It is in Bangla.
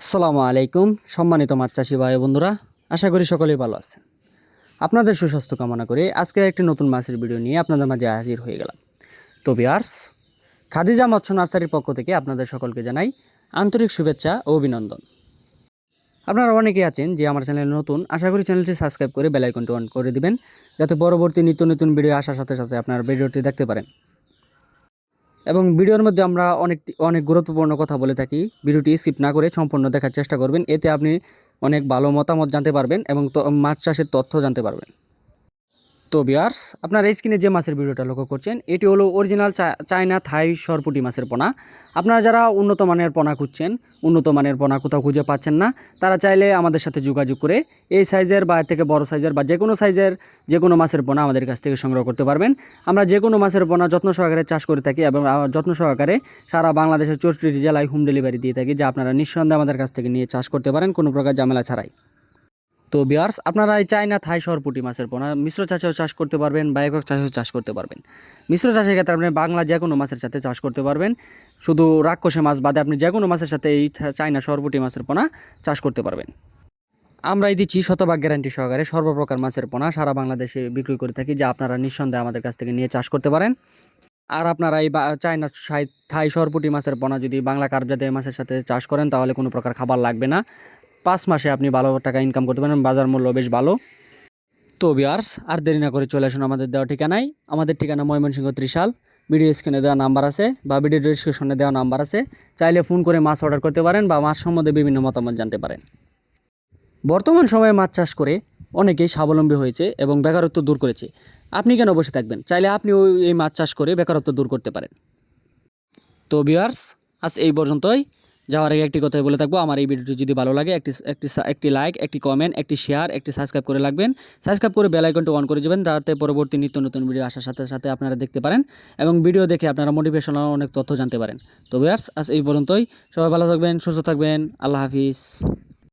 আসসালামু আলাইকুম, সম্মানিত মাছ চাষি ভাই বন্ধুরা, আশা করি সকলেই ভালো আছেন। আপনাদের সুস্বাস্থ্য কামনা করে আজকে একটি নতুন মাছের ভিডিও নিয়ে আপনাদের মাঝে হাজির হয়ে গেলাম। তো বিয়ার্স খাদিজা মৎস্য নার্সারির পক্ষ থেকে আপনাদের সকলকে জানাই আন্তরিক শুভেচ্ছা ও অভিনন্দন। আপনারা অনেকেই আছেন যে আমার চ্যানেল নতুন, আশা করি চ্যানেলটি সাবস্ক্রাইব করে বেল আইকনটি অন করে দিবেন, যাতে পরবর্তী নিত্য নতুন ভিডিও আসার সাথে সাথে আপনার ভিডিওটি দেখতে পারেন। এবং ভিডিওর মধ্যে আমরা অনেক অনেক গুরুত্বপূর্ণ কথা বলে থাকি। ভিডিওটি স্কিপ না করে সম্পূর্ণ দেখার চেষ্টা করবেন। এতে আপনি অনেক ভালো মতামত জানতে পারবেন এবং মাছ চাষের তথ্য জানতে পারবেন। তো বিয়ার্স আপনার এই স্ক্রিনে যে মাছের ভিডিওটা লক্ষ্য করছেন, এটি হলো অরিজিনাল চায়না থাই সরপুটি মাছের পোনা। আপনারা যারা উন্নত মানের পোনা খুঁজছেন, উন্নত মানের পোনা কোথাও খুঁজে পাচ্ছেন না, তারা চাইলে আমাদের সাথে যোগাযোগ করে এই সাইজের বা থেকে বড় সাইজের বা যে কোনো সাইজের যে কোনো মাছের পোনা আমাদের কাছ থেকে সংগ্রহ করতে পারবেন। আমরা যে কোনো মাছের পোনা যত্ন সহকারে চাষ করে থাকি এবং যত্ন সহকারে সারা বাংলাদেশের চৌষট্টি জেলায় হোম ডেলিভারি দিয়ে থাকি, যা আপনারা নিঃসন্দেহে আমাদের কাছ থেকে নিয়ে চাষ করতে পারেন, কোনো প্রকার ঝামেলা ছাড়াই। তো বিয়ার্স আপনারা এই চায়না থাই সরপুটি মাছের পোনা। মিশ্র চাষেও চাষ করতে পারবেন বা একক চাষেও চাষ করতে পারবেন। মিশ্র চাষের ক্ষেত্রে আপনি বাংলা যে কোনো মাছের সাথে চাষ করতে পারবেন। শুধু রাক্ষসে মাছ বাদে আপনি যে কোনো মাছের সাথে এই চায়না সরপুটি মাছের পোনা চাষ করতে পারবেন। আমরাই দিচ্ছি শতভাগ গ্যারান্টি সহকারে সর্বপ্রকার মাছের পোনা সারা বাংলাদেশে বিক্রি করে থাকি, যা আপনারা নিঃসন্দেহে আমাদের কাছ থেকে নিয়ে চাষ করতে পারেন। আর আপনারা এই চায়না থাই সরপুটি মাছের পোনা যদি বাংলা কার্পজাতীয় মাছের সাথে চাষ করেন, তাহলে কোনো প্রকার খাবার লাগবে না। পাঁচ মাসে আপনি ভালো টাকা ইনকাম করতে পারেন বাজার মূল্য বেশ ভালো। তো বিয়ার্স আর দেরি না করে চলে আসুন আমাদের দেওয়া ঠিকানায়। আমাদের ঠিকানা ময়মনসিংহ ত্রিশাল। ভিডিও স্ক্রিনে দেওয়া নাম্বার আছে বা ভিডিও ডিসক্রিপশনে দেওয়া নাম্বার আছে। চাইলে ফোন করে মাছ অর্ডার করতে পারেন বা মাছ সম্বন্ধে বিভিন্ন মতামত জানতে পারেন। বর্তমান সময়ে মাছ চাষ করে অনেকেই স্বাবলম্বী হয়েছে এবং বেকারত্ব দূর করেছে। আপনি কেন বসে থাকবেন? চাইলে আপনিও এই মাছ চাষ করে বেকারত্ব দূর করতে পারেন। তো বিয়ার্স আজ এই পর্যন্তই। যাওয়ার আগে একটি কথাই বলে থাকব, আমার এই ভিডিওটি যদি ভালো লাগে, একটি একটি একটি লাইক একটি কমেন্ট একটি শেয়ার একটি সাবস্ক্রাইব করে রাখবেন। সাবস্ক্রাইব করে বেল আইকনটি অন করে যাবেন তাতে পরবর্তী নিত্য নতুন ভিডিও আসার সাথে সাথে আপনারা দেখতে পারেন এবং ভিডিও দেখে আপনারা মোটিভেশনাল অনেক তথ্য জানতে পারেন। তো বিয়ার্স আজ এই পর্যন্তই। সবাই ভালো থাকবেন, সুস্থ থাকবেন। আল্লাহ হাফিজ।